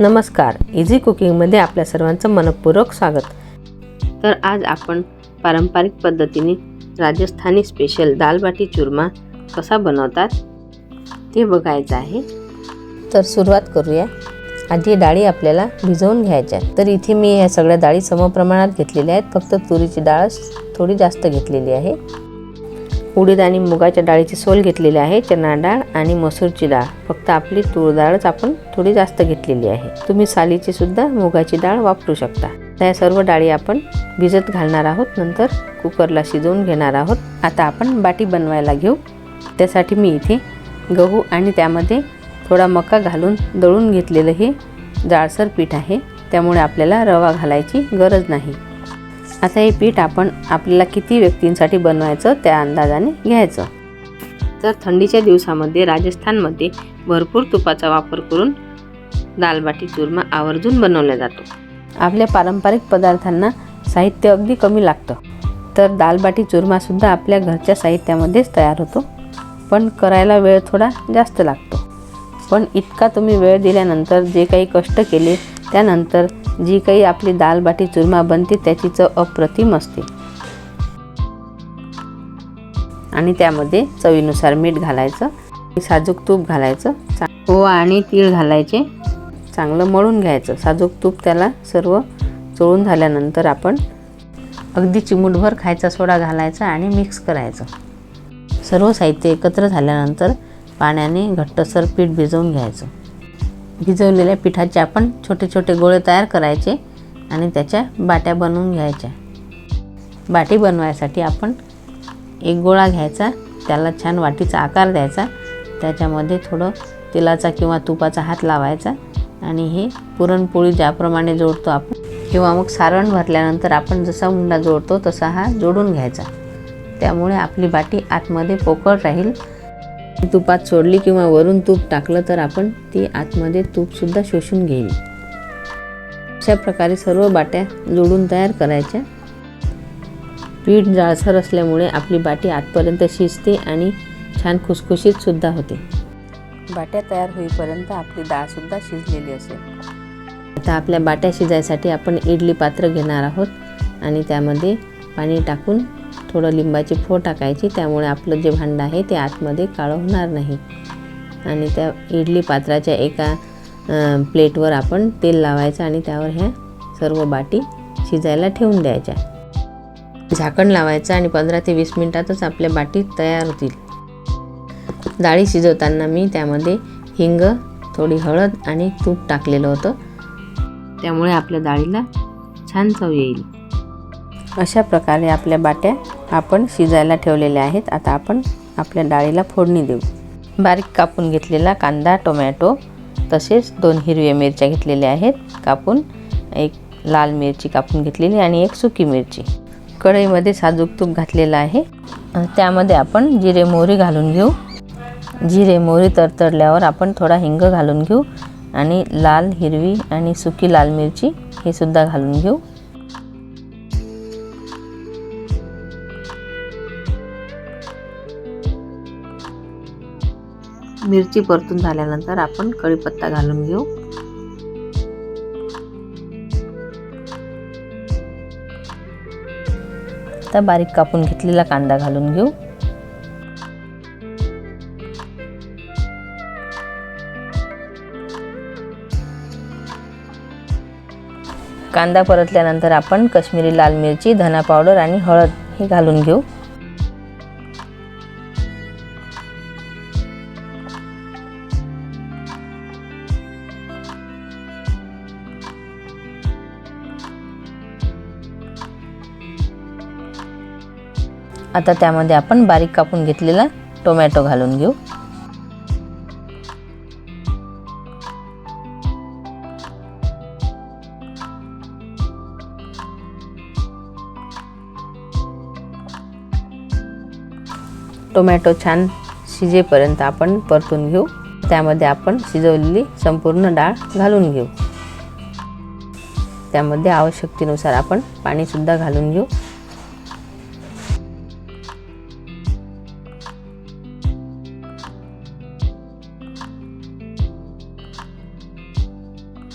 नमस्कार. इझी कुकिंगमध्ये आपल्या सर्वांचं मनपूर्वक स्वागत. तर आज आपण पारंपरिक पद्धतीने राजस्थानी स्पेशल दालबाटी चुरमा कसा बनवतात ते बघायचं आहे. तर सुरुवात करूया. आधी डाळी आपल्याला भिजवून घ्यायच्या तर इथे मी ह्या सगळ्या डाळी समप्रमाणात घेतलेल्या आहेत. फक्त तुरीची डाळ थोडी जास्त घेतलेली आहे. उडीद आणि मुगाच्या डाळीची सोल घेतलेली आहे चणा डाळ आणि मसूरची डाळ. फक्त आपली तूर डाळच आपण थोडी जास्त घेतलेली आहे. तुम्ही सालीची सुद्धा मुगाची डाळ वापरू शकता. या सर्व डाळी आपण भिजत घालणार आहोत नंतर कुकरला शिजवून घेणार आहोत. आता आपण बाटी बनवायला घेऊ. त्यासाठी मी इथे गहू आणि त्यामध्ये थोडा मका घालून दळून घेतलेलं हे जाळसर पीठ आहे. त्यामुळे आपल्याला रवा घालायची गरज नाही. आता हे पीठ आपण आपल्याला किती व्यक्तींसाठी बनवायचं त्या अंदाजाने घ्यायचं. तर थंडीच्या दिवसामध्ये राजस्थानमध्ये भरपूर तुपाचा वापर करून दालबाटी चुरमा आवर्जून बनवला जातो. आपल्या पारंपरिक पदार्थांना साहित्य अगदी कमी लागतं. तर दालबाटी चुरमासुद्धा आपल्या घरच्या साहित्यामध्येच तयार होतो. पण करायला वेळ थोडा जास्त लागतो. पण इतका तुम्ही वेळ दिल्यानंतर जे काही कष्ट केले त्यानंतर जी काही आपली दालबाटी चुरमा बनते त्याची चव अप्रतिम असते. आणि त्यामध्ये चवीनुसार मीठ घालायचं साजूक तूप घालायचं ओवा आणि तीळ घालायचे. चांगलं मळून घ्यायचं. साजूक तूप त्याला सर्व चोळून झाल्यानंतर आपण अगदी चिमूटभर खायचा सोडा घालायचा आणि मिक्स करायचं. सर्व साहित्य एकत्र झाल्यानंतर पाण्याने घट्टसर पीठ भिजवून घ्यायचं. भिजवलेल्या पिठाचे आपण छोटे छोटे गोळे तयार करायचे आणि त्याच्या बाट्या बनवून घ्यायच्या. बाटी बनवायसाठी आपण एक गोळा घ्यायचा त्याला छान वाटीचा आकार द्यायचा त्याच्यामध्ये थोडं तेलाचा किंवा तुपाचा हात लावायचा आणि हे पुरणपोळी ज्याप्रमाणे जोडतो आपण किंवा मग सारण भरल्यानंतर आपण जसा उंडा जोडतो तसा हा जोडून घ्यायचा. त्यामुळे आपली बाटी आतमध्ये पोकळ राहील तुपात सोडली किंवा वरून तूप टाकलं तर आपण ती आतमध्ये तूपसुद्धा शोषून घेईल. अशा प्रकारे सर्व बाट्या जोडून तयार करायच्या. पीठ जाळसर असल्यामुळे आपली बाटी आतपर्यंत शिजते आणि छान खुसखुशीतसुद्धा होते. बाट्या तयार होईपर्यंत आपली डाळसुद्धा शिजलेली असेल. आता आपल्या बाट्या शिजायसाठी आपण इडली पात्र घेणार आहोत आणि त्यामध्ये पाणी टाकून थोडं लिंबाची फोड टाकायची त्यामुळे आपलं जे भांडं आहे ते आतमध्ये काळं होणार नाही. आणि त्या इडली पात्राच्या एका प्लेटवर आपण तेल लावायचं आणि त्यावर ह्या सर्व बाटी शिजायला ठेवून द्यायच्या. झाकण लावायचं आणि पंधरा ते वीस मिनटातच आपल्या बाटी तयार होतील. डाळी शिजवताना मी त्यामध्ये हिंग थोडी हळद आणि तूप टाकलेलं होतं. त्यामुळे आपल्या डाळीला छान चव येईल. अशा प्रकारे आपल्या बाट्या आपण शिजायला ठेवलेल्या आहेत. आता आपण आपल्या डाळीला फोडणी देऊ. बारीक कापून घेतलेला कांदा टोमॅटो तसेच दोन हिरव्या मिरच्या घेतलेल्या आहेत. कापून एक लाल मिरची कापून घेतलेली आणि एक सुकी मिरची. कढईमध्ये साजूक तूप घातलेलं आहे. त्यामध्ये आपण जिरे मोहरी घालून घेऊ. जिरे मोहरी तरतडल्यावर आपण थोडा हिंग घालून घेऊ आणि लाल हिरवी आणि सुकी लाल मिरची हे सुद्धा घालून घेऊ. मिरची परतून झाल्यानंतर आपण कढीपत्ता घालून घेऊ. आता बारीक कापून घेतलेला कांदा घालून घेऊ. कांदा परतल्यानंतर आपण कश्मीरी लाल मिरची धना पावडर आणि हळद हे घालून घेऊ. आता त्यामध्ये आपण बारीक कापून घेतलेला टोमॅटो घालून घेऊ. टोमॅटो छान शिजेपर्यंत आपण परतून घेऊ. त्यामध्ये आपण शिजवलेली संपूर्ण डाळ घालून घेऊ. त्यामध्ये आवश्यकतेनुसार आपण पाणीसुद्धा घालून घेऊ.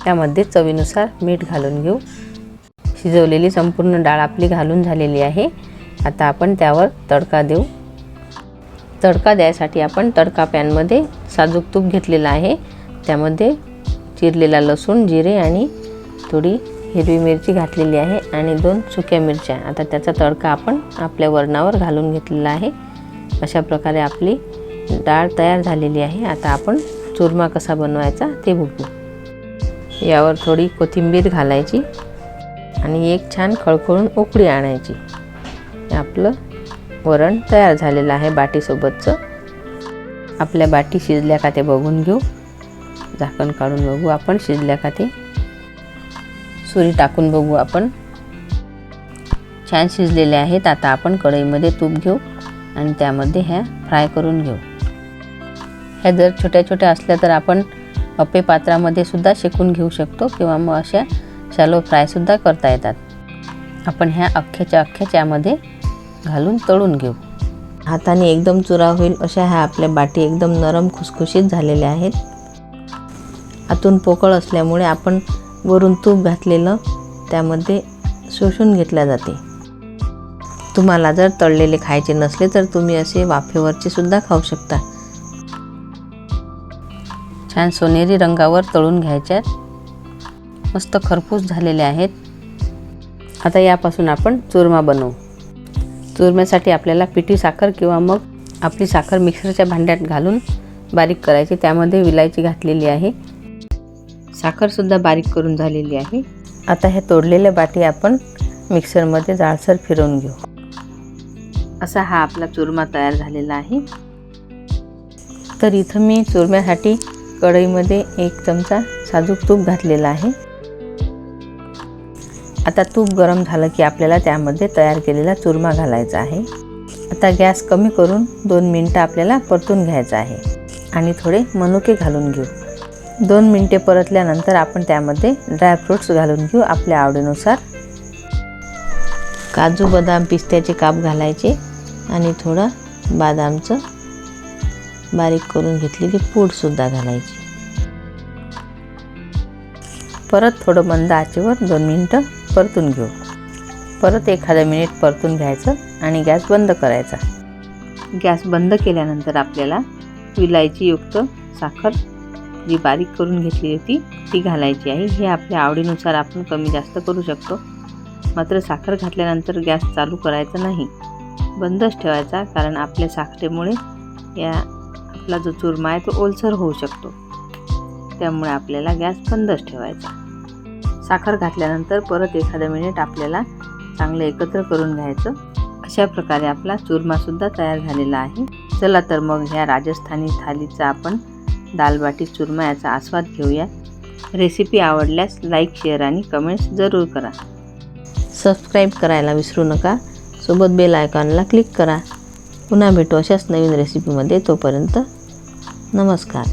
त्यामध्ये चवीनुसार मीठ घालून घेऊ. शिजवलेली संपूर्ण डाळ आपली घालून झालेली आहे. आता आपण त्यावर तडका देऊ. तडका द्यायसाठी आपण तडका पॅनमध्ये साजूक तूप घेतलेलं आहे. त्यामध्ये चिरलेला लसूण जिरे आणि थोडी हिरवी मिरची घातलेली आहे आणि दोन सुक्या मिरच्या. आता त्याचा तडका आपण आपल्या वरणावर घालून घेतलेला आहे. अशा प्रकारे आपली डाळ तयार झालेली आहे. आता आपण चुरमा कसा बनवायचा ते बघू. यावर थोडी कोथिंबीर घालायची आणि एक छान खळखळून उकळी आणायची. आपलं वरण तयार झालेलं आहे बाटीसोबतचं. आपल्या बाटी शिजल्या का ते बघून घेऊ. झाकण काढून बघू आपण शिजल्या का ते. सुरी टाकून बघू आपण. छान शिजलेले आहेत. आता आपण कढईमध्ये तूप घेऊ आणि त्यामध्ये ह्या फ्राय करून घेऊ. ह्या जर छोट्या छोट्या असल्या तर आपण अप्पे पात्रामध्ये सुद्धा शेकून घेऊ शकतो किंवा मग अशा शॅलो फ्रायसुद्धा करता येतात. आपण ह्या अख्ख्याच्या अख्ख्याच्यामध्ये घालून तळून घेऊ. हाताने एकदम चुरा होईल अशा ह्या आपल्या बाटी एकदम नरम खुसखुशीत झालेल्या आहेत. आतून पोकळ असल्यामुळे आपण वरून तूप घातलेलं त्यामध्ये शोषून घेतल्या जाते. तुम्हाला जर तळलेले खायचे नसले तर तुम्ही असे वाफेवरचे सुद्धा खाऊ शकता. छान सोनेरी रंगावर तळून घ्यायच्यात मस्त खरपूस झालेले आहेत. आता यापासून आपण चुरमा बनवू. चुरम्यासाठी आपल्याला पिठी साखर किंवा मग आपली साखर मिक्सरच्या भांड्यात घालून बारीक करायची. त्यामध्ये विलायची घातलेली आहे. साखरसुद्धा बारीक करून झालेली आहे. आता हे तोडलेल्या बाटी आपण मिक्सरमध्ये जाळसर फिरवून घेऊ. असा हा आपला चुरमा तयार झालेला आहे. तर इथं मी चुरम्यासाठी कढईमध्ये एक चमचा साजूक तूप घातलेला आहे. आता तूप गरम झालं की आपल्याला त्यामध्ये तयार केलेला चुरमा घालायचा आहे. आता गॅस कमी करून दोन मिनटं आपल्याला परतून घ्यायचं आहे. आणि थोडे मनुके घालून घेऊ. दोन मिनटे परतल्यानंतर आपण त्यामध्ये ड्रायफ्रूट्स घालून घेऊ आपल्या आवडीनुसार. काजू बदाम पिस्त्याचे काप घालायचे आणि थोडं बदामचं बारीक करून घेतलेली पूडसुद्धा घालायची. परत थोडं मंद आचेवर दोन मिनटं परतून घेऊ. परत एखादं मिनिट परतून घ्यायचं आणि गॅस बंद करायचा. गॅस बंद केल्यानंतर आपल्याला विलायचीयुक्त साखर जी बारीक करून घेतली होती ती घालायची आहे. हे आपल्या आवडीनुसार आपण कमी जास्त करू शकतो. मात्र साखर घातल्यानंतर गॅस चालू करायचा नाही. बंदच ठेवायचा कारण आपल्या साखरेमुळे या आपला जो चुरमा आहे तो ओलसर होऊ शकतो. त्यामुळे आपल्याला गॅस बंदच ठेवायचा. साखर घातल्यानंतर परत एखादं मिनिट आपल्याला चांगलं एकत्र करून घ्यायचं. अशा प्रकारे आपला चुरमासुद्धा तयार झालेला आहे. चला तर मग ह्या राजस्थानी थालीचा आपण दालबाटी चुरमा याचा आस्वाद घेऊया. रेसिपी आवडल्यास लाईक शेअर आणि कमेंट्स जरूर करा. सबस्क्राईब करायला विसरू नका. सोबत बेल आयकॉनला क्लिक करा. पुन्हा भेटू अशाच नवीन रेसिपीमध्ये तोपर्यंत नमस्कार.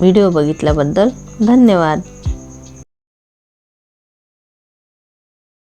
व्हिडिओ बघितल्याबद्दल धन्यवाद.